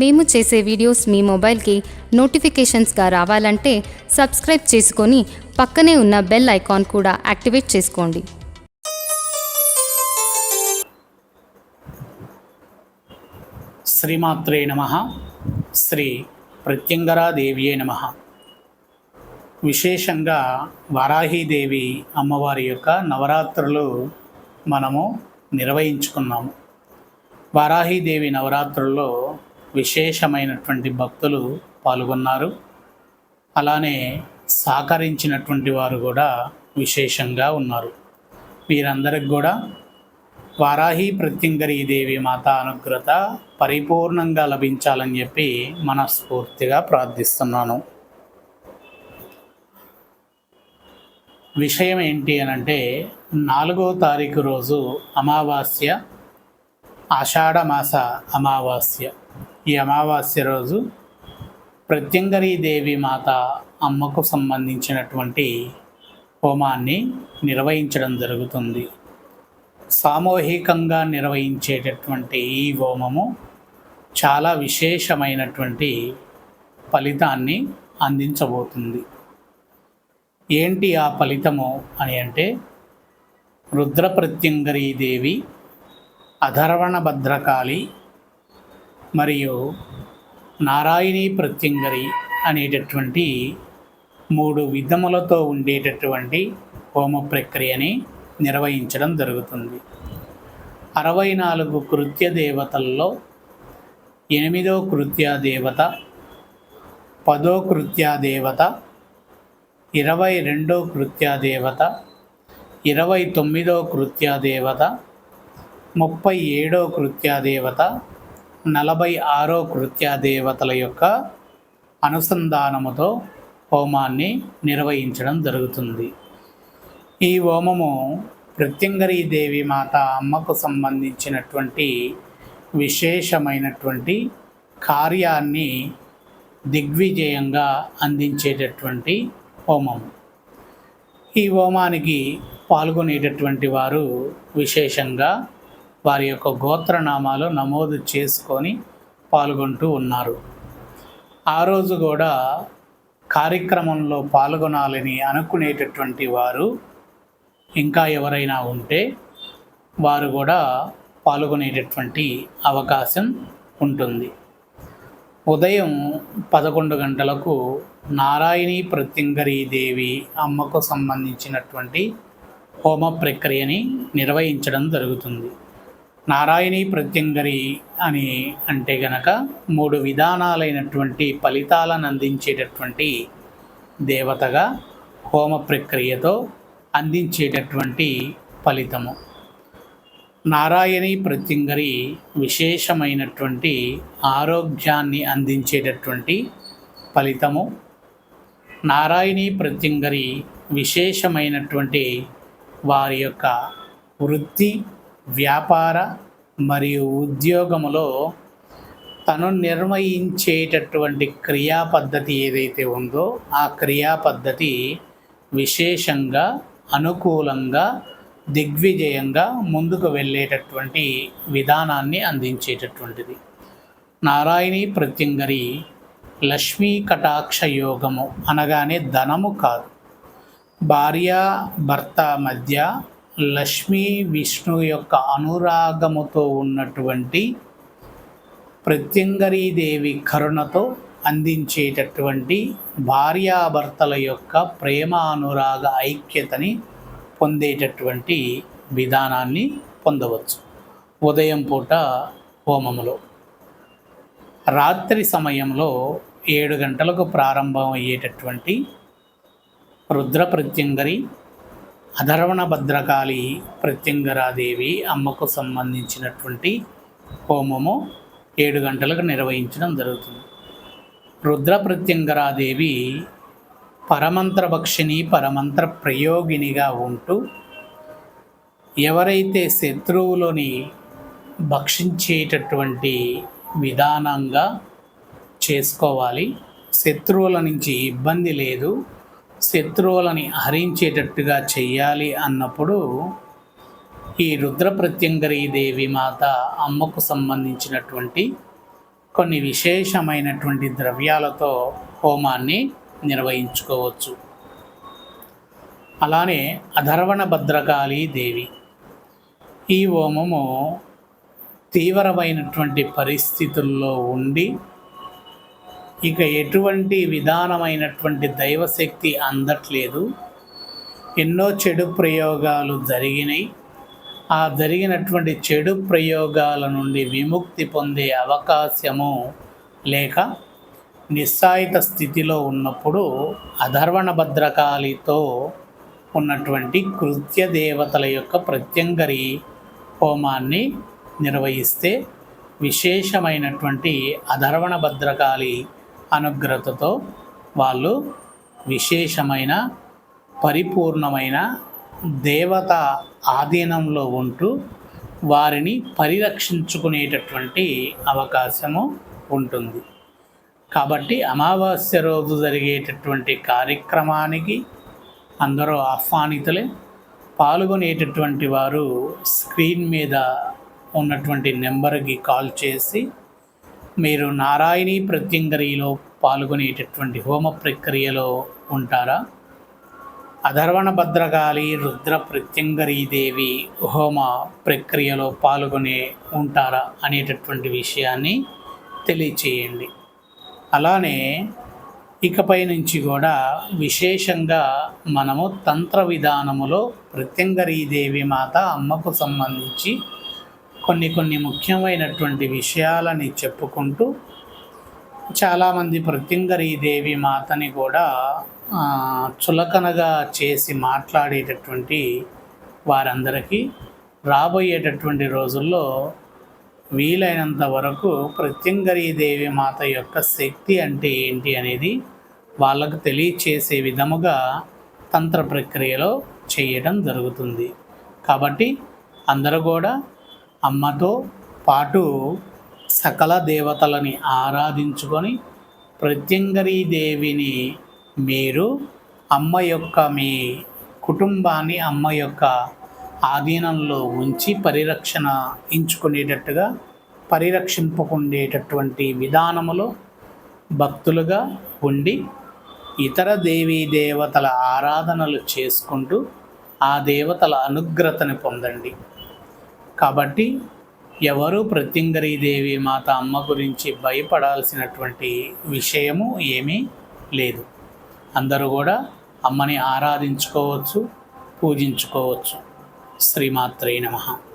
మేము చేసే వీడియోస్ మీ మొబైల్కి నోటిఫికేషన్స్గా రావాలంటే సబ్స్క్రైబ్ చేసుకొని పక్కనే ఉన్న బెల్ ఐకాన్ కూడా యాక్టివేట్ చేసుకోండి. శ్రీమాత్రే నమ. శ్రీ ప్రత్యంగరాదేవియే నమ. విశేషంగా వారాహీదేవి అమ్మవారి యొక్క నవరాత్రులు మనము నిర్వహించుకున్నాము. వారాహీదేవి నవరాత్రుల్లో విశేషమైనటువంటి భక్తులు పాల్గొన్నారు. అలానే సహకరించినటువంటి వారు కూడా విశేషంగా ఉన్నారు. వీరందరికి కూడా వారాహి ప్రత్యంగరీ దేవి మాత అనుగ్రత పరిపూర్ణంగా లభించాలని చెప్పి మనస్ఫూర్తిగా ప్రార్థిస్తున్నాను. విషయం ఏంటి అని అంటే నాలుగో తారీఖు రోజు అమావాస్య ఆషాఢమాస అమావాస్య. ఈ అమావాస్య రోజు ప్రత్యంగరీ దేవి మాత అమ్మకు సంబంధించినటువంటి హోమాన్ని నిర్వహించడం జరుగుతుంది. సామూహికంగా నిర్వహించేటటువంటి ఈ హోమము చాలా విశేషమైనటువంటి ఫలితాన్ని అందించబోతుంది. ఏంటి ఆ ఫలితము అని అంటే రుద్ర ప్రత్యంగరీ దేవి అధర్వణ భద్రకాళి మరియు నారాయణీ ప్రత్యంగరి అనేటటువంటి మూడు విధములతో ఉండేటటువంటి హోమ ప్రక్రియని నిర్వహించడం జరుగుతుంది. అరవై నాలుగు కృత్య దేవతల్లో ఎనిమిదో కృత్య దేవత పదో కృత్యా దేవత ఇరవై రెండో కృత్య దేవత ఇరవై తొమ్మిదో కృత్య దేవత ముప్పై ఏడో కృత్య దేవత నలభై ఆరో కృత్యాదేవతల యొక్క అనుసంధానముతో హోమాన్ని నిర్వహించడం జరుగుతుంది. ఈ హోమము ప్రత్యంగరీ దేవి మాత అమ్మకు సంబంధించినటువంటి విశేషమైనటువంటి కార్యాన్ని దిగ్విజయంగా అందించేటటువంటి హోమం. ఈ హోమానికి పాల్గొనేటటువంటి వారు విశేషంగా వారి యొక్క గోత్రనామాలు నమోదు చేసుకొని పాల్గొంటూ ఉన్నారు. ఆ రోజు కూడా కార్యక్రమంలో పాల్గొనాలని అనుకునేటటువంటి వారు ఇంకా ఎవరైనా ఉంటే వారు కూడా పాల్గొనేటటువంటి అవకాశం ఉంటుంది. ఉదయం పదకొండు గంటలకు నారాయణీ ప్రత్యంగరీ దేవి అమ్మకు సంబంధించినటువంటి హోమ ప్రక్రియని నిర్వహించడం జరుగుతుంది. నారాయణీ ప్రత్యంగరి అని అంటే గనక మూడు విధానాలైనటువంటి ఫలితాలను అందించేటటువంటి దేవతగా హోమ ప్రక్రియతో అందించేటటువంటి ఫలితము. నారాయణి ప్రత్యంగరి విశేషమైనటువంటి ఆరోగ్యాన్ని అందించేటటువంటి ఫలితము. నారాయణి ప్రత్యంగరి విశేషమైనటువంటి వారి యొక్క వృత్తి వ్యాపార మరియు ఉద్యోగములో తను నిర్వహించేటటువంటి క్రియా పద్ధతి ఏదైతే ఉందో ఆ క్రియా పద్ధతి విశేషంగా అనుకూలంగా దిగ్విజయంగా ముందుకు వెళ్ళేటటువంటి విధానాన్ని అందించేటటువంటిది. నారాయణి ప్రత్యంగరి లక్ష్మీ కటాక్ష యోగము అనగానే ధనము కాదు. భార్య భర్త మధ్య లక్ష్మీ విష్ణు యొక్క అనురాగముతో ఉన్నటువంటి ప్రత్యంగరీదేవి కరుణతో అందించేటటువంటి భార్యాభర్తల యొక్క ప్రేమ అనురాగ ఐక్యతని పొందేటటువంటి విధానాన్ని పొందవచ్చు. ఉదయం పూట హోమములో. రాత్రి సమయంలో ఏడు గంటలకు ప్రారంభం అయ్యేటటువంటి రుద్ర ప్రత్యంగరి అధర్వణ భద్రకాళి ప్రత్యంగరాదేవి అమ్మకు సంబంధించినటువంటి హోమము ఏడు గంటలకు నిర్వహించడం జరుగుతుంది. రుద్ర ప్రత్యంగరాదేవి పరమంత్ర భక్షిణి పరమంత్ర ప్రయోగినిగా ఉంటూ ఎవరైతే శత్రువులని భక్షించేటటువంటి విధానంగా చేసుకోవాలి శత్రువుల నుంచి ఇబ్బంది లేదు శత్రువులని హరించేటట్టుగా చెయ్యాలి అన్నప్పుడు ఈ రుద్ర ప్రత్యంగరీ దేవి మాత అమ్మకు సంబంధించినటువంటి కొన్ని విశేషమైనటువంటి ద్రవ్యాలతో హోమాన్ని నిర్వహించుకోవచ్చు. అలానే అధర్వణ భద్రకాళీ దేవి. ఈ హోమము తీవ్రమైనటువంటి పరిస్థితుల్లో ఉండి ఇక ఎటువంటి విధానమైనటువంటి దైవశక్తి అందట్లేదు. ఎన్నో చెడు ప్రయోగాలు జరిగినాయి ఆ జరిగినటువంటి చెడు ప్రయోగాల నుండి విముక్తి పొందే అవకాశము లేక నిస్సాయిత స్థితిలో ఉన్నప్పుడు అధర్వణ భద్రకాళితో ఉన్నటువంటి కృత్య దేవతల యొక్క ప్రత్యంగరి హోమాన్ని నిర్వహిస్తే విశేషమైనటువంటి అధర్వణ భద్రకాళి అనుగ్రతతో వాళ్ళు విశేషమైన పరిపూర్ణమైన దేవత ఆధీనంలో ఉంటూ వారిని పరిరక్షించుకునేటటువంటి అవకాశము ఉంటుంది. కాబట్టి అమావాస్య రోజు జరిగేటటువంటి కార్యక్రమానికి అందరూ ఆహ్వానితులే. పాల్గొనేటటువంటి వారు స్క్రీన్ మీద ఉన్నటువంటి నెంబర్కి కాల్ చేసి మీరు నారాయణీ ప్రత్యంగరిలో పాల్గొనేటటువంటి హోమ ప్రక్రియలో ఉంటారా? అధర్వణ భద్రకాళి రుద్ర ప్రత్యంగరీదేవి హోమ ప్రక్రియలో పాల్గొనే ఉంటారా అనేటటువంటి విషయాన్ని తెలియచేయండి. అలానే ఇకపై నుంచి కూడా విశేషంగా మనము తంత్ర విధానములో ప్రత్యంగరీదేవి మాత అమ్మకు సంబంధించి కొన్ని కొన్ని ముఖ్యమైనటువంటి విషయాలని చెప్పుకుంటూ చాలామంది ప్రత్యంగరీదేవి మాతని కూడా చులకనగా చేసి మాట్లాడేటటువంటి వారందరికీ రాబోయేటటువంటి రోజుల్లో వీలైనంత వరకు ప్రత్యంగరీదేవి మాత యొక్క శక్తి అంటే ఏంటి అనేది వాళ్ళకు తెలియచేసే విధముగా తంత్ర ప్రక్రియలో చేయడం జరుగుతుంది. కాబట్టి అందరూ కూడా అమ్మతో పాటు సకల దేవతలని ఆరాధించుకొని ప్రత్యంగరీ దేవిని మీరు అమ్మ యొక్క మీ కుటుంబాన్ని అమ్మ యొక్క ఆధీనంలో ఉంచి పరిరక్షణ ఎంచుకునేటట్టుగా పరిరక్షింపుకుండేటటువంటి విధానములో భక్తులుగా ఉండి ఇతర దేవీ దేవతల ఆరాధనలు చేసుకుంటూ ఆ దేవతల అనుగ్రతని పొందండి. కాబట్టి ఎవరు ప్రత్యంగరీదేవి మాత అమ్మ గురించి భయపడాల్సినటువంటి విషయము ఏమీ లేదు. అందరూ కూడా అమ్మని ఆరాధించుకోవచ్చు పూజించుకోవచ్చు. శ్రీమాత్రే నమః.